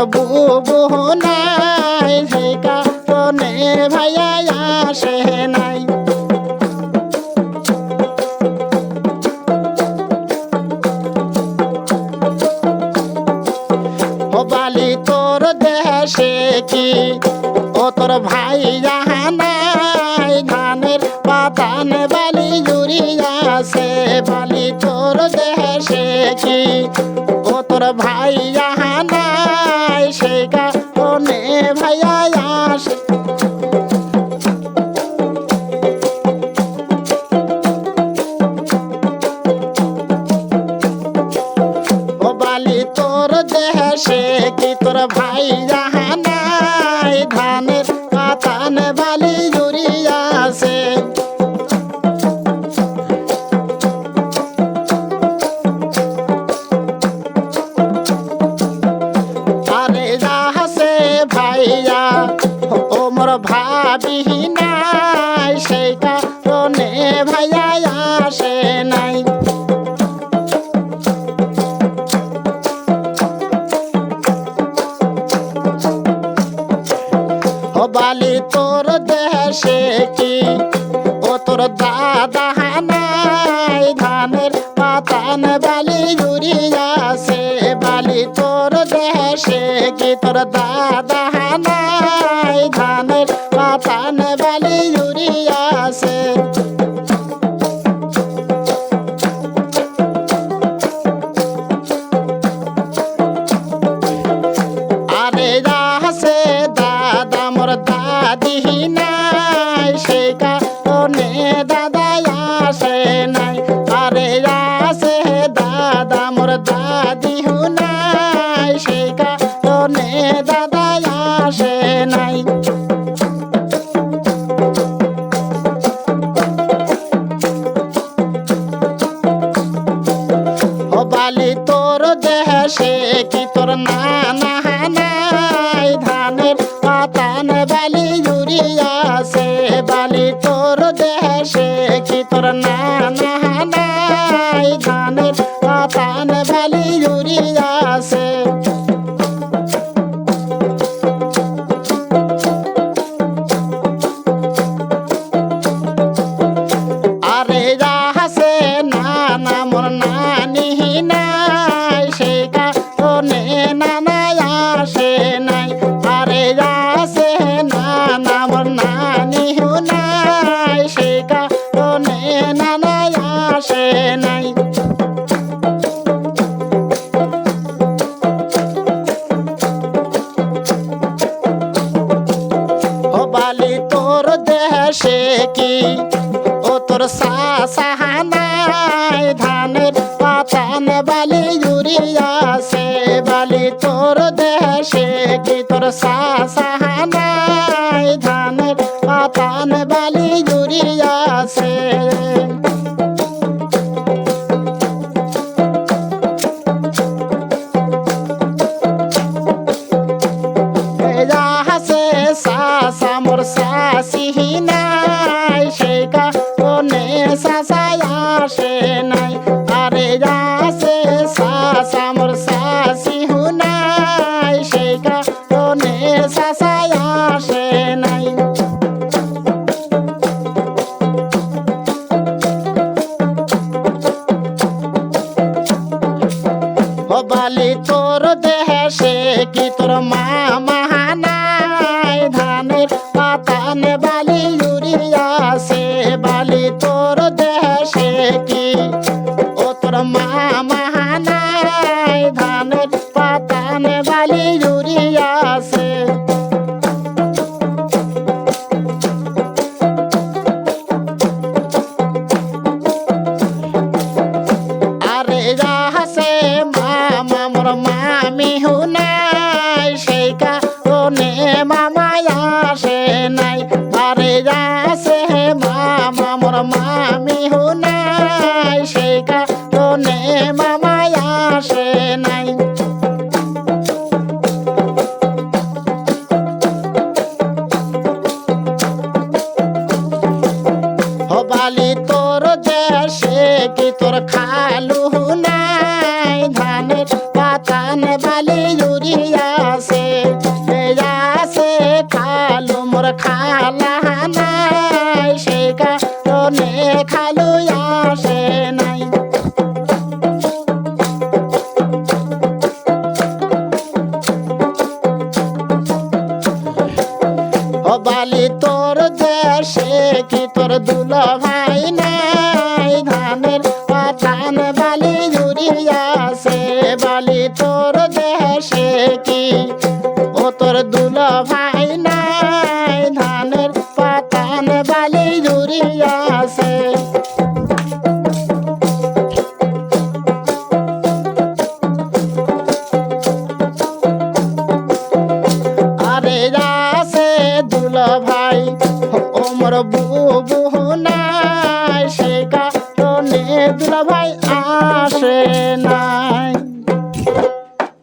প্রভু বুহনাই সে কারণে ভাইয়া আসে নাই। বালি, তোর দেশে কি ও তোর ভাই জাহানাই ধানের পাতান বালি জুড়িয়াছে বালি তোর দেশে কি ও তোর ভাই ভাইয়া আসে ও বালি তোর দেশে কি তোর মোর ভাবি নাই সেই কারণে ভাইয়া আসে নাই। বালি, তোর দেশে কি? ও তোর দাদা হানাই ধানের পাতান বালি জুড়িয়াছে বালি, তোর দেশে কি? তোর দাদা হানাই দেশে কি তোর নানা হানাই ধানের পাতান বালি জুড়িয়াছে দেশে কি? ও তোর সাহানাই ধানের পাতান বালি জুড়িয়াছে বালি তোর দেশে কি? তোর সাহানাই ধানের পাতান বালি জুড়িয়াছে যাহাসে সাসা পাতান বালি জুড়িয়াছে বালি তোর দেশে ও তোর মামা হুনাই আসে নাই আরে যাহাসে মামা, মোর মামি হুনাই, সেই কারণে মামা আসে নাই। হবালি তোর দেশে কি তোর খালু খালু জুড়িয়াছে আরে আছে দুল